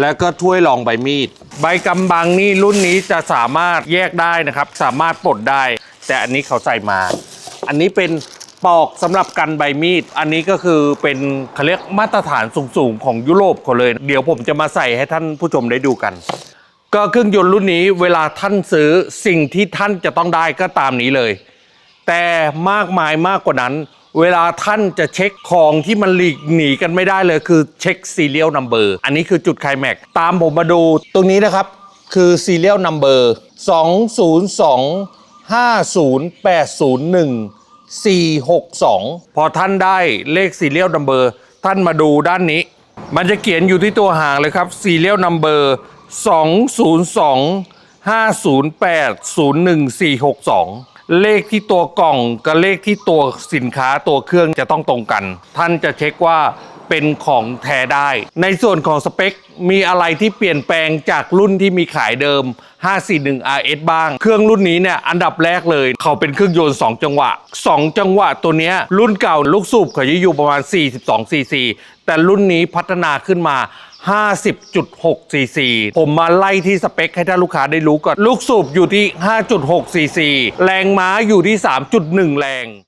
แล้วก็ถ้วยรองใบมีด ใบกำบังนี่รุ่นนี้จะสามารถแยกได้นะครับ สามารถปลดได้ แต่อันนี้เขาใส่มา อันนี้เป็นปอกสำหรับกันใบมีด อันนี้ก็คือเป็นเขาเรียกมาตรฐานสูงๆ ของยุโรปเขาเลย เดี๋ยวผมจะมาใส่ให้ท่านผู้ชมได้ดูกัน ก็เครื่องยนต์รุ่นนี้เวลาท่านซื้อสิ่งที่ท่านจะต้องได้ก็ตามนี้เลย แต่มากมายมากกว่านั้น เวลาท่านจะเช็คของที่มันหลีกหนีกันไม่ได้เลยคือเช็ค serial number อันนี้คือจุดไคลแม็กซ์ตามผมมาดูตรงนี้นะครับคือ serial number 202 50801 462 พอท่านได้เลข serial number ท่านมาดูด้านนี้ มันจะเขียนอยู่ที่ตัวหางเลยครับ serial number 202 508 01462 เลขที่ตัวกล่องกับเลขที่ตัวสินค้าตัวเครื่องจะต้องตรงกัน ท่านจะเช็คว่าเป็นของแท้ได้ ในส่วนของสเปค มีอะไรที่เปลี่ยนแปลงจากรุ่นที่มีขายเดิม 541 RS บ้าง เครื่องรุ่นนี้เนี่ยอันดับแรกเลย เขาเป็นเครื่องยนต์ 2 จังหวะ 2 จังหวะตัวเนี้ยรุ่นเก่าลูกสูบเขาจะอยู่ประมาณ 42 cc แต่รุ่นนี้พัฒนาขึ้นมา 50.6 cc ผมมาไล่ที่สเปคให้ท่านลูกค้าได้รู้ก่อน ลูกสูบอยู่ที่ 5.6 cc แรงม้าอยู่ที่ 3.1 แรง